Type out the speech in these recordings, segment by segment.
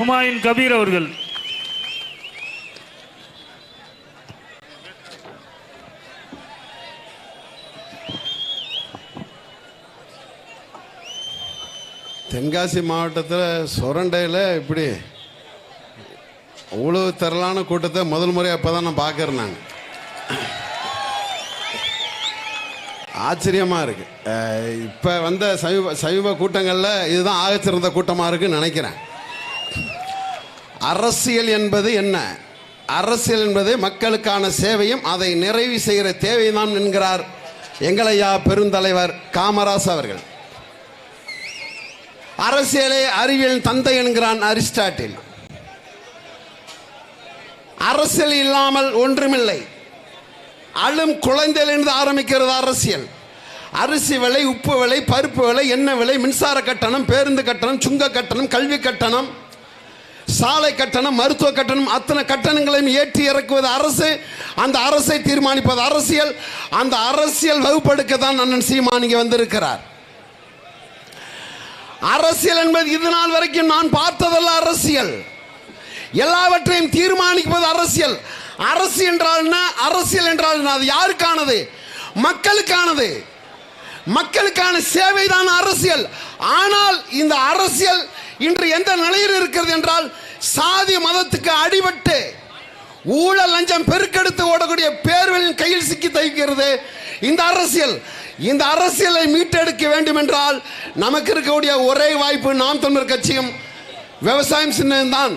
ஹுமாயின் கபீர் அவர்கள். தென்காசி மாவட்டத்தில் சுரண்டையில் இப்படி அவ்வளோ திரளான கூட்டத்தை முதல் முறையாக அப்போ தான் நான் பார்க்குறேன் நாங்கள் ஆச்சரியமாக இருக்குது இப்போ வந்த சமீப சமீப கூட்டங்களில் இதுதான் ஆகச்சிறந்த கூட்டமாக இருக்குன்னு நினைக்கிறேன். அரசியல் என்பது என்ன? அரசியல் என்பது மக்களுக்கான சேவையும் அதை நிறைவு செய்கிற தேவைதான் என்கிறார் எங்களையா பெருந்தலைவர் காமராஸ் அவர்கள். அரசியலே அறிவியல் தந்தை என்கிறான் அரிஸ்டாட்டில். அரசியல் இல்லாமல் ஒன்றுமில்லை. அழும் குழந்தையிலிருந்து ஆரம்பிக்கிறது அரசியல். அரிசி விலை உப்பு விலை பருப்பு விலை எண்ணெய் விலை மின்சார கட்டணம் பேருந்து கட்டணம் சுங்க கட்டணம் கல்வி கட்டணம் சாலை கட்டணம் மருத்துவ கட்டணம் அத்தனை கட்டணங்களையும் ஏற்றி இறக்குவது அரசு. அந்த அரசை தீர்மானிப்பது அரசியல். அந்த அரசியல் வகுப்படுக்க தான் அண்ணன் சீமான் இங்கே வந்திருக்கிறார். அரசியல் என்பது இது நாள் வரைக்கும் நான் பார்த்ததல்ல அரசியல். எல்லாவற்றையும் தீர்மானிப்பது அரசியல். அரசு என்றால் என்ன? அரசியல் என்றால் என்ன? அது யாருக்கானது? மக்களுக்கானது. மக்களுக்கான சேவை தான் அரசியல். ஆனால் இந்த அரசியல் இன்று எந்த நிலையில் இருக்கிறது என்றால் சாதி மதத்துக்கு அடிபட்டு ஊழல் லஞ்சம் பெருக்கெடுத்து ஓடக்கூடிய பேர்களின் கையில் சிக்கி தவிக்கிறது. இந்த அரசியல் இந்த அரசியலை மீட்டெடுக்க வேண்டும் என்றால் நமக்கு இருக்கக்கூடிய ஒரே வாய்ப்பு நாம் தமிழர் கட்சியும் விவசாயம் சின்னம்தான்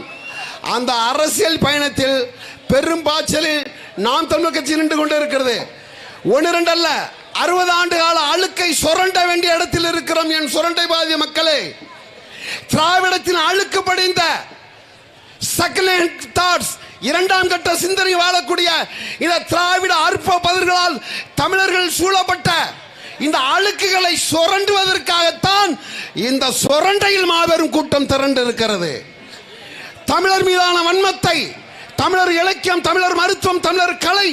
அந்த அரசியல் பயணத்தில் பெரும் பாய்ச்சலில் நாம் தமிழர் கட்சி நின்று கொண்டு இருக்கிறது. ஒன்று ரெண்டு அல்ல அறுபது ஆண்டு கால அழுக்கை சுரண்ட வேண்டிய இடத்தில் இருக்கிறோம் என் சுரண்டை பாதிய மக்களே. திராவிடத்தின் அழுக்கு படிந்த செகண்ட் தாட்ஸ் இரண்டாம் கட்ட சிந்தனை வாழக்கூடிய இந்த திராவிட அற்ப பதில்களால் தமிழர்கள் சூழப்பட்ட இந்த அழுக்குகளை சுரண்டுவதற்காகத்தான் இந்த சுரண்டையில் மாபெரும் கூட்டம் திரண்டு இருக்கிறது தமிழர் மீதான வன்மத்தை தமிழர் இலக்கியம் தமிழர் மருத்துவம் தமிழர் கலை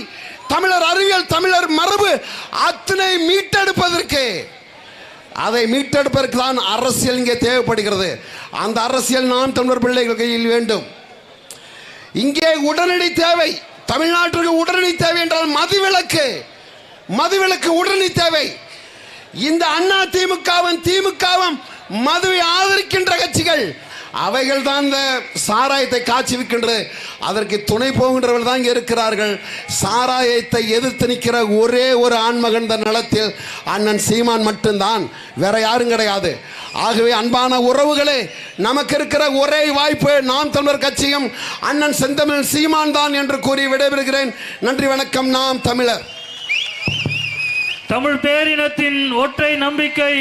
தமிழர் அறிவியல் தமிழர் மரபு அத்தனை மீட்டெடுப்பதற்கு அதை மீட்டெடுப்பதற்கு தான் அரசியல் இங்கே தேவைப்படுகிறது. அந்த அரசியல் நாம் தமிழர் பிள்ளைகள் கையில் வேண்டும். இங்கே உடனடி தேவை தமிழ்நாட்டிற்கு உடனடி தேவை என்றால் மதுவிலக்கு மதுவிலக்கு உடனடி தேவை. இந்த அண்ணா திமுகவும் திமுகவும் மதுவை ஆதரிக்கின்ற கட்சிகள் அவைகள் தான் இந்த சாராயத்தை காட்சி விற்கின்றது அதற்கு துணை போகின்றவர்கள் தான் இங்கே இருக்கிறார்கள். சாராயத்தை எதிர்த்து நிற்கிற ஒரே ஒரு ஆண்மகன் இந்த நலத்தில் அண்ணன் சீமான் மட்டும்தான். வேற யாரும் கிடையாது. ஆகவே அன்பான உறவுகளே நமக்கு இருக்கிற ஒரே வாய்ப்பு நாம் தமிழர் கட்சியும் அண்ணன் செந்தமிழ் சீமான் தான் என்று கூறி விடைபெறுகிறேன். நன்றி வணக்கம். நாம் தமிழர். தமிழ் பேரினத்தின் ஒற்றை நம்பிக்கை